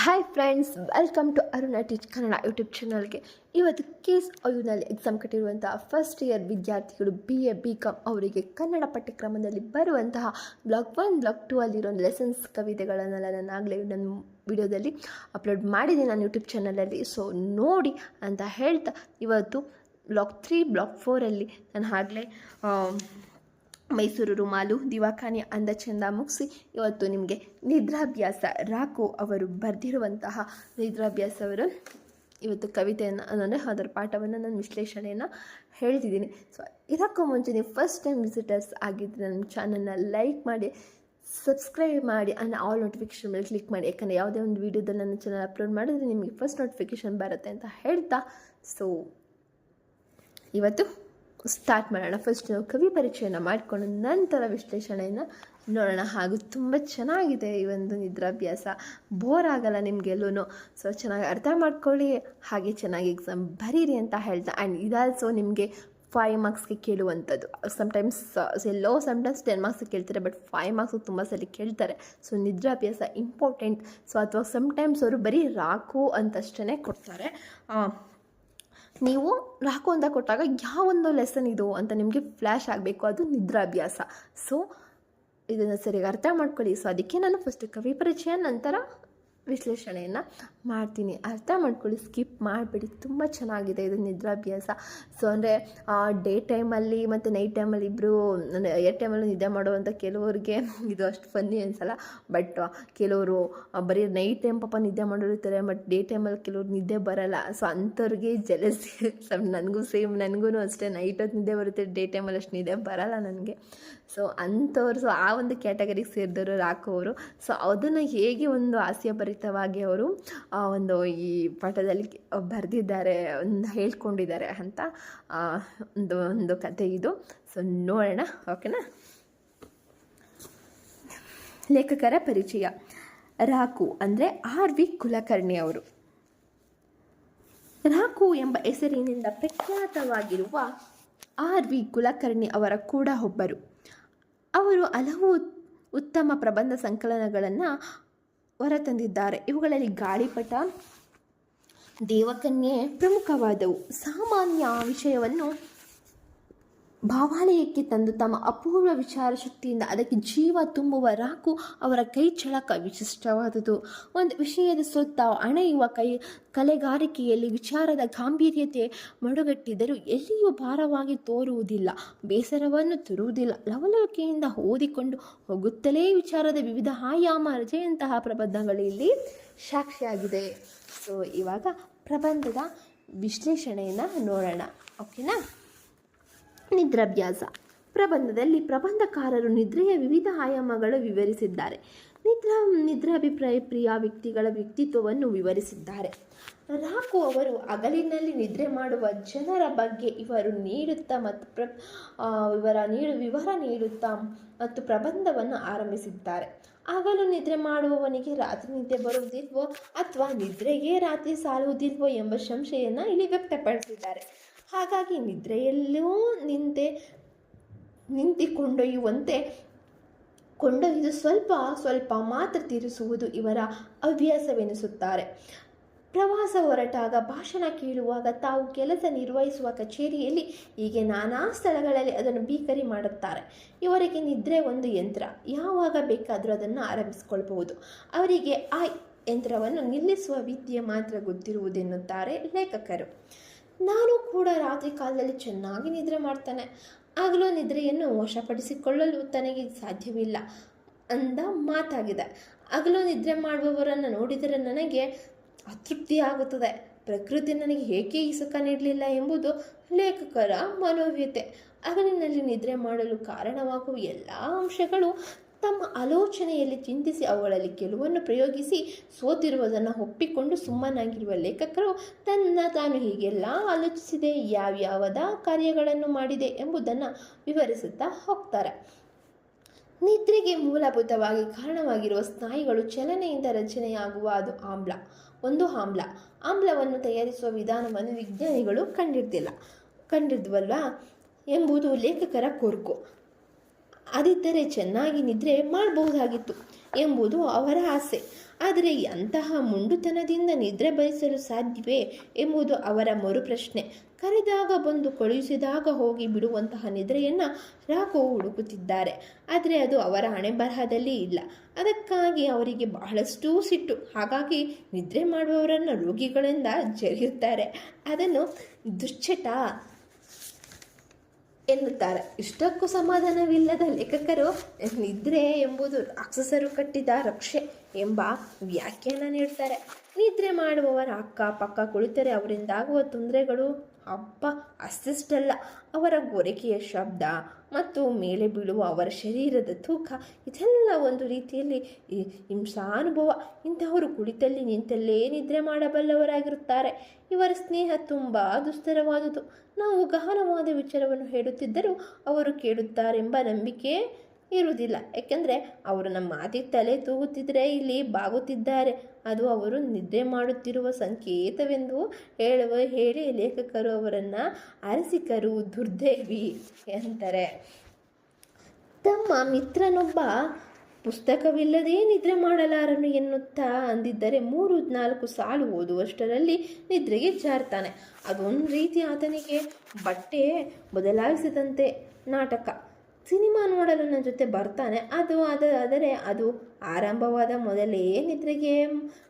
Hi friends welcome to Aruna teach Kannada YouTube ಚಾನಲ್ಗೆ ಇವತ್ತು ಕೇಸ್ನಲ್ಲಿ ಎಕ್ಸಾಮ್ ಕಟ್ಟಿರುವಂತಹ ಫಸ್ಟ್ ಇಯರ್ ವಿದ್ಯಾರ್ಥಿಗಳು ಬಿ ಎ ಬಿ ಕಾಮ್ ಅವರಿಗೆ ಕನ್ನಡ ಪಠ್ಯಕ್ರಮದಲ್ಲಿ ಬರುವಂತಹ ಬ್ಲಾಕ್ ಒನ್ ಬ್ಲಾಕ್ ಟೂ ಅಲ್ಲಿರೋ ಲೆಸನ್ಸ್ ಕವಿತೆಗಳನ್ನೆಲ್ಲ ನಾನು ಆಗಲೇ ನನ್ನ ವಿಡಿಯೋದಲ್ಲಿ ಅಪ್ಲೋಡ್ ಮಾಡಿದ್ದೀನಿ ನಾನು ಯೂಟ್ಯೂಬ್ ಚಾನಲಲ್ಲಿ ಸೊ ನೋಡಿ ಅಂತ ಹೇಳ್ತಾ ಇವತ್ತು ಬ್ಲಾಕ್ ತ್ರೀ ಬ್ಲಾಕ್ ಫೋರಲ್ಲಿ ನಾನು ಆಗಲೇ ಮೈಸೂರು ರುಮಾಲು, ದಿವಾಖಾನೆ ಅಂದ ಚಂದ ಮುಗಿಸಿ ಇವತ್ತು ನಿಮಗೆ ನಿದ್ರಾಭ್ಯಾಸ. ರಾಕು ಅವರು ಬರೆದಿರುವಂತಹ ನಿದ್ರಾಭ್ಯಾಸವರು. ಇವತ್ತು ಕವಿತೆಯನ್ನು ಅಂದರೆ ಅದರ ಪಾಠವನ್ನು ನಾನು ವಿಶ್ಲೇಷಣೆಯನ್ನು ಹೇಳ್ತಿದ್ದೀನಿ. ಸೊ ಇದಕ್ಕೂ ಮುಂಚೆ ನೀವು ಫಸ್ಟ್ ಟೈಮ್ ವಿಸಿಟರ್ಸ್ ಆಗಿದ್ದರೆ ನನ್ನ ಚಾನಲ್ನ ಲೈಕ್ ಮಾಡಿ ಸಬ್ಸ್ಕ್ರೈಬ್ ಮಾಡಿ ಆ್ಯಂಡ್ ಆಲ್ ನೋಟಿಫಿಕೇಶನ್ ಮೇಲೆ ಕ್ಲಿಕ್ ಮಾಡಿ. ಯಾಕಂದರೆ ಯಾವುದೇ ಒಂದು ವೀಡಿಯೋದಲ್ಲಿ ನನ್ನ ಚಾನಲ್ ಅಪ್ಲೋಡ್ ಮಾಡಿದ್ರೆ ನಿಮಗೆ ಫಸ್ಟ್ ನೋಟಿಫಿಕೇಷನ್ ಬರುತ್ತೆ ಅಂತ ಹೇಳ್ತಾ. ಸೊ ಇವತ್ತು ಸ್ಟಾರ್ಟ್ ಮಾಡೋಣ. ಫಸ್ಟ್ ನಾವು ಕವಿ ಪರಿಚಯನ ಮಾಡಿಕೊಂಡು ನಂತರ ವಿಶ್ಲೇಷಣೆಯನ್ನು ನೋಡೋಣ. ಹಾಗೂ ತುಂಬ ಚೆನ್ನಾಗಿದೆ ಈ ಒಂದು ನಿದ್ರಾಭ್ಯಾಸ. ಬೋರ್ ಆಗಲ್ಲ ನಿಮಗೆಲ್ಲೂ ಸೊ ಚೆನ್ನಾಗಿ ಅರ್ಥ ಮಾಡ್ಕೊಳ್ಳಿ. ಹಾಗೆ ಚೆನ್ನಾಗಿ ಎಕ್ಸಾಮ್ ಬರೀರಿ ಅಂತ ಹೇಳ್ತಾ. ಆ್ಯಂಡ್ ಇದಾಲ್ಸೋ ನಿಮಗೆ ಫೈವ್ ಮಾರ್ಕ್ಸ್ಗೆ ಕೇಳುವಂಥದ್ದು. ಸಮ್ಟೈಮ್ಸ್ ಎಲ್ಲೋ ಸಮ್ಟೈಮ್ಸ್ ಟೆನ್ ಮಾರ್ಕ್ಸ್ ಕೇಳ್ತಾರೆ ಬಟ್ ಫೈವ್ ಮಾರ್ಕ್ಸ್ ತುಂಬ ಸಲ ಕೇಳ್ತಾರೆ. ಸೊ ನಿದ್ರಾಭ್ಯಾಸ ಇಂಪಾರ್ಟೆಂಟ್ ಸೊ ಅಥವಾ ಸಮ್ಟೈಮ್ಸ್ ಅವರು ಬರೀ ರಾಕು ಅಂತಷ್ಟೇ ಕೊಡ್ತಾರೆ. ನೀವು ರಾಕು ಅಂತ ಕೊಟ್ಟಾಗ ಯಾವೊಂದು ಲೆಸನ್ ಇದು ಅಂತ ನಿಮಗೆ ಫ್ಲ್ಯಾಶ್ ಆಗಬೇಕು. ಅದು ನಿದ್ರಾಭ್ಯಾಸ. ಸೊ ಇದನ್ನು ಸರಿಯಾಗಿ ಅರ್ಥ ಮಾಡ್ಕೊಳ್ಳಿ. ಸೊ ಅದಕ್ಕೆ ನಾನು ಫಸ್ಟ್ ಕವಿ ಪರಿಚಯ, ನಂತರ ವಿಶ್ಲೇಷಣೆಯನ್ನು. ಮಾಡ್ತೀನಿ. ಅರ್ಥ ಮಾಡ್ಕೊಳ್ಳಿ, ಸ್ಕಿಪ್ ಮಾಡಿಬಿಡಿ. ತುಂಬ ಚೆನ್ನಾಗಿದೆ ಇದು ನಿದ್ರಾಭ್ಯಾಸ. ಸೊ ಅಂದರೆ ಡೇ ಟೈಮಲ್ಲಿ ಮತ್ತು ನೈಟ್ ಟೈಮಲ್ಲಿ ಇಬ್ಬರು ಎ ಟೈಮಲ್ಲಿ ನಿದ್ದೆ ಮಾಡುವಂಥ ಕೆಲವರಿಗೆ ಇದು ಅಷ್ಟು ಫನ್ನಿ ಅನಿಸಲ್ಲ. ಬಟ್ ಕೆಲವರು ಬರೀ ನೈಟ್ ಟೈಮ್ ಪಾಪ ನಿದ್ದೆ ಮಾಡೋರಿರ್ತಾರೆ ಬಟ್ ಡೇ ಟೈಮಲ್ಲಿ ಕೆಲವ್ರು ನಿದ್ದೆ ಬರಲ್ಲ. ಸೊ ಅಂಥವ್ರಿಗೆ ಜಲಸಿ ನನಗೂ ಸೇಮ್ ನನಗೂ ಅಷ್ಟೇ. ನೈಟ್ ಹೊತ್ತು ನಿದ್ದೆ ಬರುತ್ತೆ ಡೇ ಟೈಮಲ್ಲಿ ಅಷ್ಟು ನಿದ್ದೆ ಬರಲ್ಲ ನನಗೆ. ಸೊ ಅಂಥವ್ರು ಸೊ ಆ ಒಂದು ಕ್ಯಾಟಗರಿಗೆ ಸೇರಿದವರು ರಾಕೋರು ಸೊ ಅದನ್ನು ಹೇಗೆ ಒಂದು ಹಾಸ್ಯಭರಿತವಾಗಿ ಅವರು ಒಂದು ಈ ಪಾಠದಲ್ಲಿ ಬರೆದಿದ್ದಾರೆ ಹೇಳ್ಕೊಂಡಿದ್ದಾರೆ ಅಂತ ಒಂದು ಒಂದು ಕತೆ ಇದು. ಸೊ ನೋಡೋಣ, ಓಕೆನಾ? ಲೇಖಕರ ಪರಿಚಯ. ರಾಕು ಅಂದರೆ ಆರ್ ವಿ ಕುಲಕರ್ಣಿ ಅವರು. ರಾಕು ಎಂಬ ಹೆಸರಿನಿಂದ ಪ್ರಖ್ಯಾತವಾಗಿರುವ ಆರ್ ವಿ ಕುಲಕರ್ಣಿ ಅವರ ಕೂಡ ಒಬ್ಬರು. ಅವರು ಹಲವು ಉತ್ತಮ ಪ್ರಬಂಧ ಸಂಕಲನಗಳನ್ನು ಹೊರತಂದಿದ್ದಾರೆ. ಇವುಗಳಲ್ಲಿ ಗಾಳಿಪಟ ದೇವಕನ್ಯೆ ಪ್ರಮುಖವಾದವು. ಸಾಮಾನ್ಯ ವಿಷಯವನ್ನು ಭಾವಾಲಯಕ್ಕೆ ತಂದು ತಮ್ಮ ಅಪೂರ್ವ ವಿಚಾರ ಶಕ್ತಿಯಿಂದ ಅದಕ್ಕೆ ಜೀವ ತುಂಬುವ ರಾಕು ಅವರ ಕೈ ಚಳಕ ವಿಶಿಷ್ಟವಾದುದು. ಒಂದು ವಿಷಯದ ಸುತ್ತ ಅಣೆಯುವ ಕೈ ಕಲೆಗಾರಿಕೆಯಲ್ಲಿ ವಿಚಾರದ ಗಾಂಭೀರ್ಯತೆ ಮಡುಗಟ್ಟಿದರೂ ಎಲ್ಲಿಯೂ ಭಾರವಾಗಿ ತೋರುವುದಿಲ್ಲ. ಬೇಸರವನ್ನು ತರುವುದಿಲ್ಲ. ಲವಲವಿಕೆಯಿಂದ ಓದಿಕೊಂಡು ಹೋಗುತ್ತಲೇ ವಿಚಾರದ ವಿವಿಧ ಆಯಾಮ ರಜೆಯಂತಹ ಪ್ರಬಂಧಗಳಲ್ಲಿ ಸಾಕ್ಷಿಯಾಗಿದೆ. ಸೊ ಇವಾಗ ಪ್ರಬಂಧದ ವಿಶ್ಲೇಷಣೆಯನ್ನು ನೋಡೋಣ. ಓಕೆನಾ ನಿದ್ರಾಭ್ಯಾಸ. ಪ್ರಬಂಧದಲ್ಲಿ ಪ್ರಬಂಧಕಾರರು ನಿದ್ರೆಯ ವಿವಿಧ ಆಯಾಮಗಳು ವಿವರಿಸಿದ್ದಾರೆ. ನಿದ್ರಾ, ನಿದ್ರಾಭಿಪ್ರಾಯ ಪ್ರಿಯ ವ್ಯಕ್ತಿಗಳ ವ್ಯಕ್ತಿತ್ವವನ್ನು ವಿವರಿಸಿದ್ದಾರೆ. ರಾಕು ಅವರು ಹಗಲಿನಲ್ಲಿ ನಿದ್ರೆ ಮಾಡುವ ಜನರ ಬಗ್ಗೆ ಇವರು ನೀಡುತ್ತಾ ಮತ್ತು ಪ್ರ ಇವರ ನೀಡು, ವಿವರ ನೀಡುತ್ತಾ ಮತ್ತು ಪ್ರಬಂಧವನ್ನು ಆರಂಭಿಸಿದ್ದಾರೆ. ಹಗಲು ನಿದ್ರೆ ಮಾಡುವವನಿಗೆ ರಾತ್ರಿ ನಿದ್ದೆ ಬರುವುದಿಲ್ವೋ ಅಥವಾ ನಿದ್ರೆಗೆ ರಾತ್ರಿ ಸಾಲುವುದಿಲ್ವೋ ಎಂಬ ಸಂಶೆಯನ್ನು ಇಲ್ಲಿ ವ್ಯಕ್ತಪಡಿಸಿದ್ದಾರೆ. ಹಾಗಾಗಿ ನಿದ್ರೆಯಲ್ಲೂ ನಿಂತೆ ನಿಂತಿ ಕೊಂಡೊಯ್ಯುವಂತೆ ಕೊಂಡೊಯ್ದು ಸ್ವಲ್ಪ ಸ್ವಲ್ಪ ಮಾತ್ರ ತೀರಿಸುವುದು ಇವರ ಹವ್ಯಾಸವೆನಿಸುತ್ತಾರೆ. ಪ್ರವಾಸ ಹೊರಟಾಗ ಭಾಷಣ ಕೇಳುವಾಗ ತಾವು ಕೆಲಸ ನಿರ್ವಹಿಸುವ ಕಚೇರಿಯಲ್ಲಿ ಹೀಗೆ ನಾನಾ ಸ್ಥಳಗಳಲ್ಲಿ ಅದನ್ನು ಬೀಕರಿ ಮಾಡುತ್ತಾರೆ. ಇವರಿಗೆ ನಿದ್ರೆ ಒಂದು ಯಂತ್ರ, ಯಾವಾಗ ಬೇಕಾದರೂ ಅದನ್ನು ಆರಂಭಿಸಿಕೊಳ್ಬಹುದು ಅವರಿಗೆ ಆ ಯಂತ್ರವನ್ನು ನಿಲ್ಲಿಸುವ ವಿದ್ಯೆ ಮಾತ್ರ ಗೊತ್ತಿರುವುದೆನ್ನುತ್ತಾರೆ ಲೇಖಕರು. ನಾನು ಕೂಡ ರಾತ್ರಿ ಕಾಲದಲ್ಲಿ ಚೆನ್ನಾಗಿ ನಿದ್ರೆ ಮಾಡ್ತಾನೆ. ಆಗಲೂ ನಿದ್ರೆಯನ್ನು ವಶಪಡಿಸಿಕೊಳ್ಳಲು ತನಗೆ ಸಾಧ್ಯವಿಲ್ಲ ಅಂದ ಮಾತಾಗಿದೆ. ಹಗಲು ನಿದ್ರೆ ಮಾಡುವವರನ್ನು ನೋಡಿದರೆ ನನಗೆ ಅತೃಪ್ತಿ ಆಗುತ್ತದೆ. ಪ್ರಕೃತಿ ನನಗೆ ಏಕೆ ಈ ಸುಖ ನೀಡಲಿಲ್ಲ ಎಂಬುದು ಲೇಖಕರ ಮನೋವ್ಯತೆ ಹಗಲಿನಲ್ಲಿ ನಿದ್ರೆ ಮಾಡಲು ಕಾರಣವಾಗುವ ಎಲ್ಲ ಅಂಶಗಳು ತಮ್ಮ ಆಲೋಚನೆಯಲ್ಲಿ ಚಿಂತಿಸಿ ಅವುಗಳಲ್ಲಿ ಗೆಲುವನ್ನು ಪ್ರಯೋಗಿಸಿ ಸೋತಿರುವುದನ್ನು ಒಪ್ಪಿಕೊಂಡು ಸುಮ್ಮನಾಗಿರುವ ಲೇಖಕರು ತನ್ನ ತಾನು ಹೀಗೆಲ್ಲ ಆಲೋಚಿಸಿದೆ ಯಾವ್ಯಾವದ ಕಾರ್ಯಗಳನ್ನು ಮಾಡಿದೆ ಎಂಬುದನ್ನು ವಿವರಿಸುತ್ತಾ ಹೋಗ್ತಾರೆ. ನಿದ್ರೆಗೆ ಮೂಲಭೂತವಾಗಿ ಕಾರಣವಾಗಿರುವ ಸ್ನಾಯುಗಳು ಚಲನೆಯಿಂದ ರಚನೆಯಾಗುವ ಅದು ಆಮ್ಲ. ಒಂದು ಆಮ್ಲ. ಆಮ್ಲವನ್ನು ತಯಾರಿಸುವ ವಿಧಾನವನ್ನು ವಿಜ್ಞಾನಿಗಳು ಕಂಡಿರ್ತಿಲ್ಲ ಕಂಡಿದ್ವಲ್ವಾ ಎಂಬುದು ಲೇಖಕರ ಕೊರಕು. ಅದಿದ್ದರೆ ಚೆನ್ನಾಗಿ ನಿದ್ರೆ ಮಾಡಬಹುದಾಗಿತ್ತು ಎಂಬುದು ಅವರ ಆಸೆ. ಆದರೆ ಅಂತಹ ಮುಂಡುತನದಿಂದ ನಿದ್ರೆ ಬಯಸಲು ಸಾಧ್ಯವೇ ಎಂಬುದು ಅವರ ಮರುಪ್ರಶ್ನೆ. ಕರೆದಾಗ ಬಂದು ಕಳುಹಿಸಿದಾಗ ಹೋಗಿ ಬಿಡುವಂತಹ ನಿದ್ರೆಯನ್ನು ರಾಘವ್ ಹುಡುಕುತ್ತಿದ್ದಾರೆ. ಆದರೆ ಅದು ಅವರ ಹಣೆ ಬರಹದಲ್ಲಿ ಇಲ್ಲ. ಅದಕ್ಕಾಗಿ ಅವರಿಗೆ ಬಹಳಷ್ಟು ಸಿಟ್ಟು. ಹಾಗಾಗಿ ನಿದ್ರೆ ಮಾಡುವವರನ್ನು ರೋಗಿಗಳಿಂದ ಜರಿಯುತ್ತಾರೆ. ಅದನ್ನು ದುಶ್ಚಟ ಎನ್ನುತ್ತಾರೆ. ಇಷ್ಟಕ್ಕೂ ಸಮಾಧಾನವಿಲ್ಲದ ಲೇಖಕರು ನಿದ್ರೆ ಎಂಬುದು ರಾಕ್ಷಸರು ಕಟ್ಟಿದ ರಕ್ಷೆ ಎಂಬ ವ್ಯಾಖ್ಯಾನ ನೀಡ್ತಾರೆ. ನಿದ್ರೆ ಮಾಡುವವರ ಅಕ್ಕ ಪಕ್ಕ ಕುಳಿತರೆ ಅವರಿಂದಾಗುವ ತೊಂದರೆಗಳು ಹಬ್ಬ ಅಷ್ಟಿಷ್ಟಲ್ಲ ಅವರ ಗೊರಕೆಯ ಶಬ್ದ ಮತ್ತು ಮೇಲೆ ಬೀಳುವ ಅವರ ಶರೀರದ ತೂಕ, ಇದೆಲ್ಲ ಒಂದು ರೀತಿಯಲ್ಲಿ ಹಿಂಸಾನುಭವ. ಇಂತಹವರು ಕುಳಿತಲ್ಲಿ ನಿಂತಲ್ಲೇ ನಿದ್ರೆ ಮಾಡಬಲ್ಲವರಾಗಿರುತ್ತಾರೆ. ಇವರ ಸ್ನೇಹ ತುಂಬ ದುಸ್ತರವಾದುದು. ನಾವು ಗಹನವಾದ ವಿಚಾರವನ್ನು ಹೇಳುತ್ತಿದ್ದರೂ ಅವರು ಕೇಳುತ್ತಾರೆಂಬ ನಂಬಿಕೆ ಇರುವುದಿಲ್ಲ. ಯಾಕೆಂದರೆ ಅವರು ನಮ್ಮ ಮಾತಿಗೆ ತಲೆ ತೂಗುತ್ತಿದ್ದರೆ ಇಲ್ಲಿ ಬಾಗುತ್ತಿದ್ದಾರೆ. ಅದು ಅವರು ನಿದ್ರೆ ಮಾಡುತ್ತಿರುವ ಸಂಕೇತವೆಂದು ಹೇಳುವ ಹೇಳಿ ಲೇಖಕರು ಅವರನ್ನು ಅರಸಿಕರು ದುರ್ದೇವಿ ಎಂತಾರೆ ತಮ್ಮ ಮಿತ್ರನೊಬ್ಬ ಪುಸ್ತಕವಿಲ್ಲದೇ ನಿದ್ರೆ ಮಾಡಲಾರನು ಎನ್ನುತ್ತಾ ಅಂದಿದ್ದರೆ ಮೂರು ನಾಲ್ಕು ಸಾಲು ಓದುವಷ್ಟರಲ್ಲಿ ನಿದ್ರೆಗೆ ಜಾರ್ತಾನೆ. ಅದೊಂದು ರೀತಿ ಆತನಿಗೆ ಬಟ್ಟೆ ಬದಲಾಯಿಸಿದಂತೆ ನಾಟಕ. ಸಿನಿಮಾ ನೋಡಲು ನನ್ನ ಜೊತೆ ಬರ್ತಾನೆ. ಅದು ಅದು, ಆದರೆ ಅದು ಆರಂಭವಾದ ಮೊದಲೇ ನಿದ್ರೆಗೆ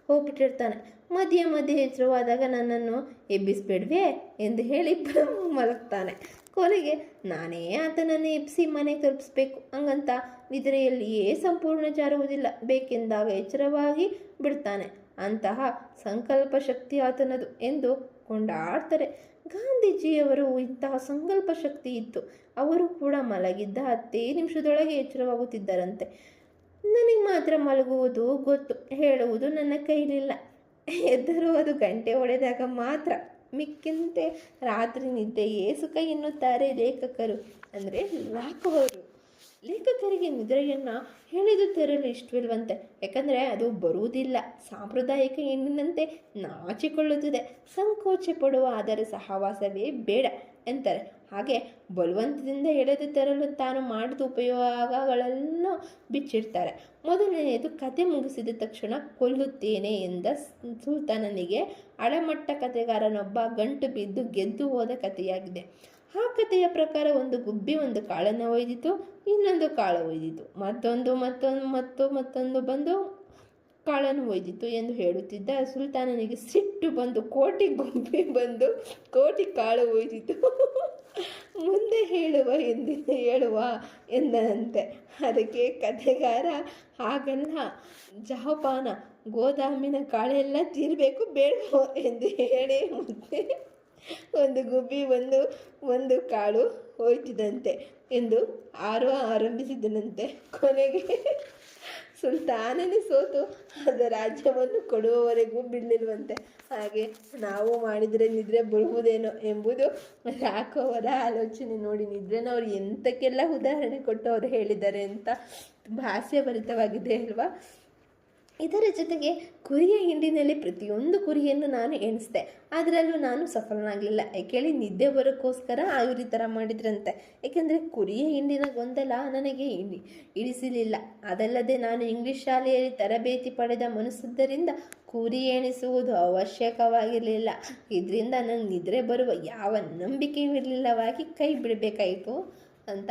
ಹೋಗ್ಬಿಟ್ಟಿರ್ತಾನೆ. ಮಧ್ಯೆ ಮಧ್ಯೆ ಎಚ್ಚರವಾದಾಗ ನನ್ನನ್ನು ಎಬ್ಬಿಸ್ಬೇಡ್ವೆ ಎಂದು ಹೇಳಿ ಮಲಗ್ತಾನೆ. ಕೊನೆಗೆ, ನಾನೇ ಆತನನ್ನು ಎಬ್ಬಿಸಿ ಮನೆಗೆ ತಲುಪಿಸ್ಬೇಕು. ಹಂಗಂತ ನಿದ್ರೆಯಲ್ಲಿಯೇ ಸಂಪೂರ್ಣ ಜಾರುವುದಿಲ್ಲ. ಬೇಕೆಂದಾಗ ಎಚ್ಚರವಾಗಿ ಬಿಡ್ತಾನೆ. ಅಂತಹ ಸಂಕಲ್ಪ ಶಕ್ತಿ ಆತನದು ಎಂದು ಕೊಂಡಾಡ್ತಾರೆ. ಗಾಂಧೀಜಿಯವರು ಇಂತಹ ಸಂಕಲ್ಪ ಶಕ್ತಿ ಇತ್ತು. ಅವರು ಕೂಡ ಮಲಗಿದ್ದ ಹತ್ತೇ ನಿಮಿಷದೊಳಗೆ ಎಚ್ಚರವಾಗುತ್ತಿದ್ದರಂತೆ. ನನಗೆ ಮಾತ್ರ ಮಲಗುವುದು ಗೊತ್ತು, ಹೇಳುವುದು ನನ್ನ ಕೈಲಿಲ್ಲ. ಎದ್ದರೂ ಅದು ಗಂಟೆ ಹೊಡೆದಾಗ ಮಾತ್ರ. ಮಿಕ್ಕಿಂತೆ ರಾತ್ರಿ ನಿದ್ದೆಯೇ ಸುಖ ಎನ್ನುತ್ತಾರೆ ಲೇಖಕರು. ಅಂದರೆ ರಾಕವರು ಲೇಖಕರಿಗೆ ನಿದ್ರೆಯನ್ನು ಹೇಳಿದು ತರಲು ಇಷ್ಟವಿಲ್ವಂತೆ ಯಾಕಂದರೆ ಅದು ಬರುವುದಿಲ್ಲ. ಸಾಂಪ್ರದಾಯಿಕ ಹೆಣ್ಣಿನಂತೆ ನಾಚಿಕೊಳ್ಳುತ್ತದೆ. ಸಂಕೋಚ ಪಡುವ ಅದರ ಸಹವಾಸವೇ ಬೇಡ ಎಂತಾರೆ. ಹಾಗೆ ಬಲವಂತದಿಂದ ಎಳೆದು ತರಲು ತಾನು ಮಾಡಿದ ಉಪಯೋಗಗಳನ್ನು ಬಿಚ್ಚಿಡ್ತಾರೆ. ಮೊದಲನೆಯದು ಕತೆ ಮುಗಿಸಿದ ತಕ್ಷಣ ಕೊಲ್ಲುತ್ತೇನೆ ಎಂದ ಸುಲ್ತಾನನಿಗೆ ಅಳಮಟ್ಟ ಕತೆಗಾರನೊಬ್ಬ ಗಂಟು ಬಿದ್ದು ಗೆದ್ದು ಹೋದ ಕಥೆಯಾಗಿದೆ. ಆ ಕಥೆಯ ಪ್ರಕಾರ ಒಂದು ಗುಬ್ಬಿ ಒಂದು ಕಾಳನ್ನು ಒಯ್ದಿತು, ಇನ್ನೊಂದು ಕಾಳು ಒಯ್ದಿತು. ಮತ್ತೊಂದು ಮತ್ತೊಂದು, ಮತ್ತು, ಮತ್ತೊಂದು ಬಂದು ಕಾಳನ್ನು ಒಯ್ದಿತು ಎಂದು ಹೇಳುತ್ತಿದ್ದ ಸುಲ್ತಾನನಿಗೆ ಸಿಟ್ಟು ಬಂದು ಕೋಟಿ ಗುಬ್ಬಿ ಬಂದು ಕೋಟಿ ಕಾಳು ಒಯ್ದಿತು. ಮುಂದೆ ಹೇಳುವ ಎಂದಿನ ಹೇಳುವ ಎಂದನಂತೆ. ಅದಕ್ಕೆ ಕಥೆಗಾರ ಹಾಗಲ್ಲ, ಜಹಪಾನ ಗೋದಾಮಿನ ಕಾಳೆಲ್ಲ ತೀರಬೇಕು ಬೇಡ ಎಂದು ಹೇಳಿ ಮುಂದೆ ಒಂದು ಗುಬ್ಬಿ, ಒಂದು ಒಂದು ಕಾಳು ಹೋಯ್ತಿದಂತೆ ಎಂದು ಆರೋ ಆರಂಭಿಸಿದನಂತೆ ಕೊನೆಗೆ. ಸುಲ್ತಾನನೇ ಸೋತು ಅದರ ರಾಜ್ಯವನ್ನು ಕೊಡುವವರೆಗೂ ಬಿಡಲಿಲ್ವಂತೆ. ಹಾಗೆ ನಾವು ಮಾಡಿದರೆ ನಿದ್ರೆ ಬರುವುದೇನೋ ಎಂಬುದು ರಾಕೋವರ ಆಲೋಚನೆ ನೋಡಿ ನಿದ್ರೆನ ಅವ್ರು ಎಂಥಕ್ಕೆಲ್ಲ ಉದಾಹರಣೆ ಕೊಟ್ಟು ಅವರು ಹೇಳಿದ್ದಾರೆ ಅಂತ ತುಂಬ ಹಾಸ್ಯಭರಿತವಾಗಿದೆ ಅಲ್ವಾ? ಇದರ ಜೊತೆಗೆ ಕುರಿಯ ಹಿಂಡಿನಲ್ಲಿ ಪ್ರತಿಯೊಂದು ಕುರಿಯನ್ನು ನಾನು ಎಣಿಸಿದೆ. ಅದರಲ್ಲೂ ನಾನು ಸಫಲನಾಗಲಿಲ್ಲ. ಯಾಕೇಳಿ ನಿದ್ದೆ ಬರೋಕ್ಕೋಸ್ಕರ ಆಯುರಿ ಥರ ಮಾಡಿದ್ರಂತೆ. ಏಕೆಂದರೆ ಕುರಿಯ ಹಿಂಡಿನ ಗೊಂದಲ ನನಗೆ ಇಡಿ, ಇಡಿಸಲಿಲ್ಲ. ಅದಲ್ಲದೆ ನಾನು ಇಂಗ್ಲಿಷ್ ಶಾಲೆಯಲ್ಲಿ ತರಬೇತಿ ಪಡೆದ ಮನಸ್ಸಿದ್ದರಿಂದ ಕುರಿ ಎಣಿಸುವುದು ಅವಶ್ಯಕವಾಗಿರಲಿಲ್ಲ. ಇದರಿಂದ ನನಗೆ ನಿದ್ರೆ ಬರುವ ಯಾವ ನಂಬಿಕೆಯೂ ಇರಲಿಲ್ಲವಾಗಿ ಕೈ ಬಿಡಬೇಕಾಯಿತು ಅಂತ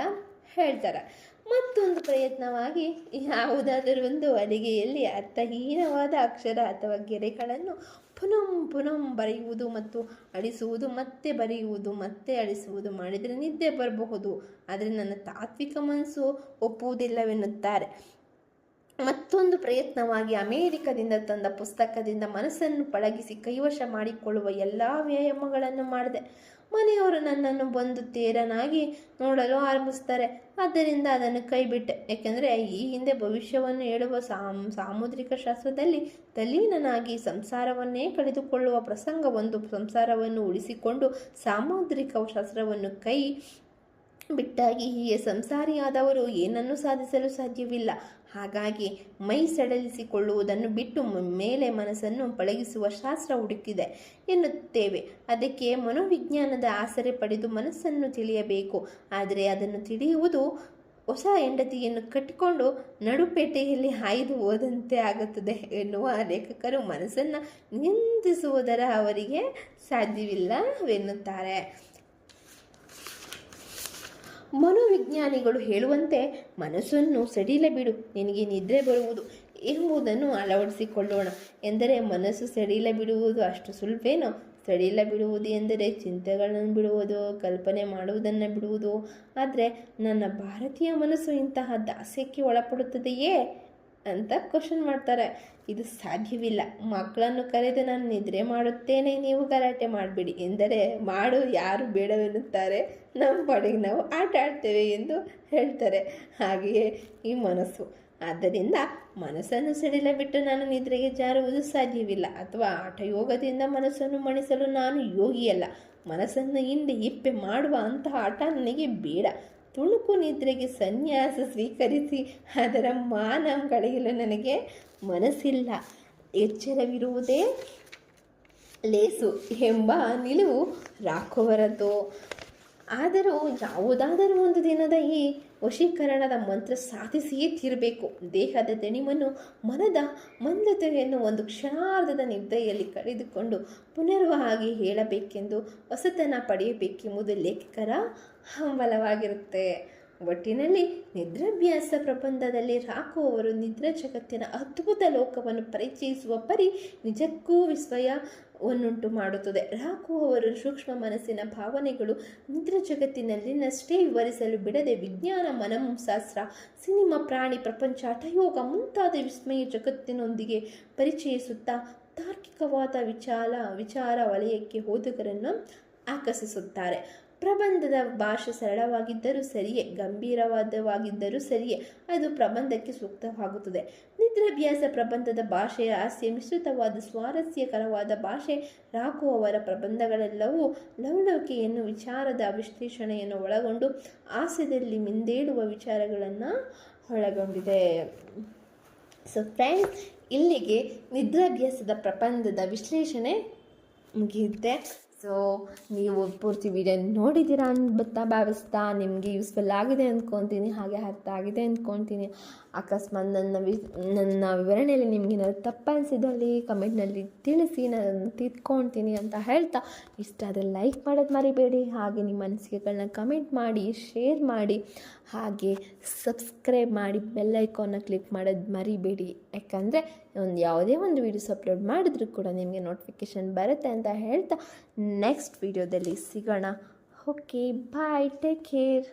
ಹೇಳ್ತಾರೆ. ಮತ್ತೊಂದು ಪ್ರಯತ್ನವಾಗಿ ಯಾವುದಾದರೂ ಒಂದು ಅಡಿಗೆಯಲ್ಲಿ ಅರ್ಥಹೀನವಾದ ಅಕ್ಷರ ಅಥವಾ ಗೆರೆಗಳನ್ನು ಪುನಂ ಪುನಃ ಬರೆಯುವುದು ಮತ್ತು ಅಳಿಸುವುದು, ಮತ್ತೆ ಬರೆಯುವುದು, ಮತ್ತೆ ಅಳಿಸುವುದು ಮಾಡಿದರೆ ನಿದ್ದೆ ಬರಬಹುದು. ಆದರೆ ನನ್ನ ತಾತ್ವಿಕ ಮನಸ್ಸು ಒಪ್ಪುವುದಿಲ್ಲವೆನ್ನುತ್ತಾರೆ. ಮತ್ತೊಂದು ಪ್ರಯತ್ನವಾಗಿ ಅಮೇರಿಕದಿಂದ ತಂದ ಪುಸ್ತಕದಿಂದ ಮನಸ್ಸನ್ನು ಪಳಗಿಸಿ ಕೈವಶ ಮಾಡಿಕೊಳ್ಳುವ ಎಲ್ಲ ವ್ಯಾಯಾಮಗಳನ್ನು ಮಾಡಿದೆ. ಮನೆಯವರು ನನ್ನನ್ನು ಬಂದು ತೇರನಾಗಿ ನೋಡಲು ಆರಂಭಿಸ್ತಾರೆ ಆದ್ದರಿಂದ ಅದನ್ನು ಕೈಬಿಟ್ಟೆ. ಏಕೆಂದರೆ ಈ ಹಿಂದೆ ಭವಿಷ್ಯವನ್ನು ಹೇಳುವ ಸಾಮ್, ಸಾಮುದ್ರಿಕ ಶಾಸ್ತ್ರದಲ್ಲಿ ತಲೀನನಾಗಿ ಸಂಸಾರವನ್ನೇ ಕಳೆದುಕೊಳ್ಳುವ ಪ್ರಸಂಗವೊಂದು ಸಂಸಾರವನ್ನು ಉಳಿಸಿಕೊಂಡು ಸಾಮುದ್ರಿಕ ಶಾಸ್ತ್ರವನ್ನು ಕೈ ಬಿಟ್ಟಾಗಿ ಹೀಗೆ ಸಂಸಾರಿಯಾದವರು ಏನನ್ನು ಸಾಧಿಸಲು ಸಾಧ್ಯವಿಲ್ಲ. ಹಾಗಾಗಿ ಮೈ ಸಡಲಿಸಿಕೊಳ್ಳುವುದನ್ನು ಬಿಟ್ಟು ಮೇಲೆ ಮನಸ್ಸನ್ನು ಪಳಗಿಸುವ ಶಾಸ್ತ್ರ ಹುಡುಕಿದೆ ಎನ್ನುತ್ತೇವೆ. ಅದಕ್ಕೆ ಮನೋವಿಜ್ಞಾನದ ಆಸರೆ ಪಡೆದು ಮನಸ್ಸನ್ನು ತಿಳಿಯಬೇಕು. ಆದರೆ ಅದನ್ನು ತಿಳಿಯುವುದು ಹೊಸ ಹೆಂಡತಿಯನ್ನು ಕಟ್ಟಿಕೊಂಡು ನಡುಪೇಟೆಯಲ್ಲಿ ಹಾಯ್ದು ಹೋದಂತೆ ಆಗುತ್ತದೆ ಎನ್ನುವ ಲೇಖಕರು ಮನಸ್ಸನ್ನು ನಿಂದಿಸುವುದರ ಅವರಿಗೆ ಸಾಧ್ಯವಿಲ್ಲವೆನ್ನುತ್ತಾರೆ. ಮನೋವಿಜ್ಞಾನಿಗಳು ಹೇಳುವಂತೆ, ಮನಸ್ಸನ್ನು ಸಡಿಲ ಬಿಡು, ನಿನಗೆ ನಿದ್ರೆ ಬರುವುದು ಎಂಬುದನ್ನು ಅಳವಡಿಸಿಕೊಳ್ಳೋಣ. ಎಂದರೆ, ಮನಸ್ಸು ಸಡಿಲ ಬಿಡುವುದು ಅಷ್ಟು ಸುಲಭೇನೋ? ಸಡಿಲ ಬಿಡುವುದು ಎಂದರೆ ಚಿಂತೆಗಳನ್ನು ಬಿಡುವುದು, ಕಲ್ಪನೆ ಮಾಡುವುದನ್ನು ಬಿಡುವುದು. ಆದರೆ, ನನ್ನ ಭಾರತೀಯ ಮನಸ್ಸು ಇಂತಹ ದಾಸ್ಯಕ್ಕೆ ಒಳಪಡುತ್ತದೆಯೇ? ಅಂತ ಕ್ವಶನ್ ಮಾಡ್ತಾರೆ. ಇದು ಸಾಧ್ಯವಿಲ್ಲ. ಮಕ್ಕಳನ್ನು ಕರೆದು ನಾನು ನಿದ್ರೆ ಮಾಡುತ್ತೇನೆ. ನೀವು ಗಲಾಟೆ ಮಾಡಬೇಡಿ. ಎಂದರೆ ಮಾಡು, ಯಾರು ಬೇಡವೆನ್ನುತ್ತಾರೆ. ನಮ್ಮ ಪಾಡಿಗೆ ನಾವು ಆಟ ಆಡ್ತೇವೆ ಎಂದು ಹೇಳ್ತಾರೆ. ಹಾಗೆಯೇ ಈ ಮನಸ್ಸು. ಆದ್ದರಿಂದ ಮನಸ್ಸನ್ನು ಸಡಿಲ ಬಿಟ್ಟು ನಾನು ನಿದ್ರೆಗೆ ಜಾರುವುದು ಸಾಧ್ಯವಿಲ್ಲ. ಅಥವಾ ಆಟ ಯೋಗದಿಂದ ಮನಸ್ಸನ್ನು ಮಣಿಸಲು ನಾನು ಯೋಗಿಯಲ್ಲ. ಮನಸ್ಸನ್ನು ಹಿಂದೆ ಇಪ್ಪೆ ಮಾಡುವ ಅಂತಹ ಆಟ ನನಗೆ ಬೇಡ. ತುಣುಕು ನಿದ್ರೆಗೆ ಸನ್ಯಾಸ ಸ್ವೀಕರಿಸಿ ಅದರ ಮಾನ ಕಳೆಯಲು ನನಗೆ ಮನಸ್ಸಿಲ್ಲ. ಎಚ್ಚರವಿರುವುದೇ ಲೇಸು ಎಂಬ ನಿಲುವು ರಾಕೋವರದ್ದು ಆದರೂ ಯಾವುದಾದರೂ ಒಂದು ದಿನದ ಈ ವಶೀಕರಣದ ಮಂತ್ರ ಸಾಧಿಸಿಯೇ ತೀರಬೇಕು. ದೇಹದ ದಣಿವನ್ನು ಮನದ ಮಂದತೆಯನ್ನು ಒಂದು ಕ್ಷಣಾರ್ಧದ ನಿದ್ದೆಯಲ್ಲಿ ಕಳೆದುಕೊಂಡು ಪುನರ್ವಾಗಿ ಹೇಳಬೇಕೆಂದು ಹೊಸತನ ಪಡೆಯಬೇಕೆಂಬುದು ಲೇಖಕರ ಹಂಬಲವಾಗಿರುತ್ತೆ. ಒಟ್ಟಿನಲ್ಲಿ ನಿದ್ರಾಭ್ಯಾಸ ಪ್ರಬಂಧದಲ್ಲಿ ರಾಕು ಅವರು ನಿದ್ರಾ ಜಗತ್ತಿನ ಅದ್ಭುತ ಲೋಕವನ್ನು ಪರಿಚಯಿಸುವ ಪರಿ ನಿಜಕ್ಕೂ ವಿಸ್ಮಯವನ್ನುಂಟು ಮಾಡುತ್ತದೆ. ರಾಕು ಅವರ ಸೂಕ್ಷ್ಮ ಮನಸ್ಸಿನ ಭಾವನೆಗಳು ನಿದ್ರ ಜಗತ್ತಿನಲ್ಲಿನಷ್ಟೇ ವಿವರಿಸಲು ಬಿಡದೆ ವಿಜ್ಞಾನ, ಮನಃಶಾಸ್ತ್ರ, ಸಿನಿಮಾ, ಪ್ರಾಣಿ, ಪ್ರಪಂಚ, ಹಠಯೋಗ ಮುಂತಾದ ವಿಸ್ಮಯ ಜಗತ್ತಿನೊಂದಿಗೆ ಪರಿಚಯಿಸುತ್ತಾ ತಾರ್ಕಿಕವಾದ ವಿಚಾರ ವಿಚಾರ ವಲಯಕ್ಕೆ ಓದುಗರನ್ನು ಆಕರ್ಷಿಸುತ್ತಾರೆ. ಪ್ರಬಂಧದ ಭಾಷೆ ಸರಳವಾಗಿದ್ದರೂ ಸರಿಯೇ, ಗಂಭೀರವಾದವಾಗಿದ್ದರೂ ಸರಿಯೇ, ಅದು ಪ್ರಬಂಧಕ್ಕೆ ಸೂಕ್ತವಾಗುತ್ತದೆ. ನಿದ್ರಾಭ್ಯಾಸ ಪ್ರಬಂಧದ ಭಾಷೆಯ ಹಾಸ್ಯ, ಮಿಶ್ರಿತವಾದ, ಸ್ವಾರಸ್ಯಕರವಾದ ಭಾಷೆ ರಾಕು ಅವರ ಪ್ರಬಂಧಗಳೆಲ್ಲವೂ ಲವಲವಿಕೆಯನ್ನು ವಿಚಾರದ ವಿಶ್ಲೇಷಣೆಯನ್ನು ಒಳಗೊಂಡು ಹಾಸ್ಯದಲ್ಲಿ ಮಿಂದೇಳುವ ವಿಚಾರಗಳನ್ನು ಒಳಗೊಂಡಿದೆ. ಸೊ ಫ್ರೆಂಡ್ಸ್ ಇಲ್ಲಿಗೆ ನಿದ್ರಾಭ್ಯಾಸದ ಪ್ರಬಂಧದ ವಿಶ್ಲೇಷಣೆ ಮುಗಿಯುತ್ತೆ. ಸೊ, ನೀವು ಪೂರ್ತಿ ವಿಡಿಯೋ ನೋಡಿದ್ದೀರಾ ಅನ್ಬತ್ತಾ ಭಾವಿಸ್ತಾ? ನಿಮಗೆ ಯೂಸ್ಫುಲ್ ಆಗಿದೆ ಅಂದ್ಕೊತೀನಿ ಹಾಗೆ ಅರ್ಥ ಆಗಿದೆ ಅಂದ್ಕೊತೀನಿ ಅಕಸ್ಮಾತ್ ನನ್ನ ವಿ, ನನ್ನ ವಿವರಣೆಯಲ್ಲಿ ನಿಮಗೇನಾದ್ರು ತಪ್ಪನಿಸಿದಲ್ಲಿ ಕಮೆಂಟ್ನಲ್ಲಿ ತಿಳಿಸಿ, ನಾನು ತಿದ್ಕೊಳ್ತೀನಿ ಅಂತ ಹೇಳ್ತಾ, ಇಷ್ಟ ಆದರೆ ಲೈಕ್ ಮಾಡೋದು ಮರಿಬೇಡಿ, ಹಾಗೆ ನಿಮ್ಮ ಅನಿಸಿಕೆಗಳನ್ನ ಕಮೆಂಟ್ ಮಾಡಿ, ಶೇರ್ ಮಾಡಿ, ಹಾಗೆ ಸಬ್ಸ್ಕ್ರೈಬ್ ಮಾಡಿ, ಬೆಲ್ ಐಕಾನ್ನ ಕ್ಲಿಕ್ ಮಾಡೋದು ಮರಿಬೇಡಿ. ಯಾಕಂದರೆ ಒಂದು ಯಾವುದೇ ಒಂದು ವೀಡಿಯೋಸ್ ಅಪ್ಲೋಡ್ ಮಾಡಿದ್ರೂ ಕೂಡ ನಿಮಗೆ ನೋಟಿಫಿಕೇಷನ್ ಬರುತ್ತೆ ಅಂತ ಹೇಳ್ತಾ, ನೆಕ್ಸ್ಟ್ ವೀಡಿಯೋದಲ್ಲಿ ಸಿಗೋಣ. Okay, bye, take care.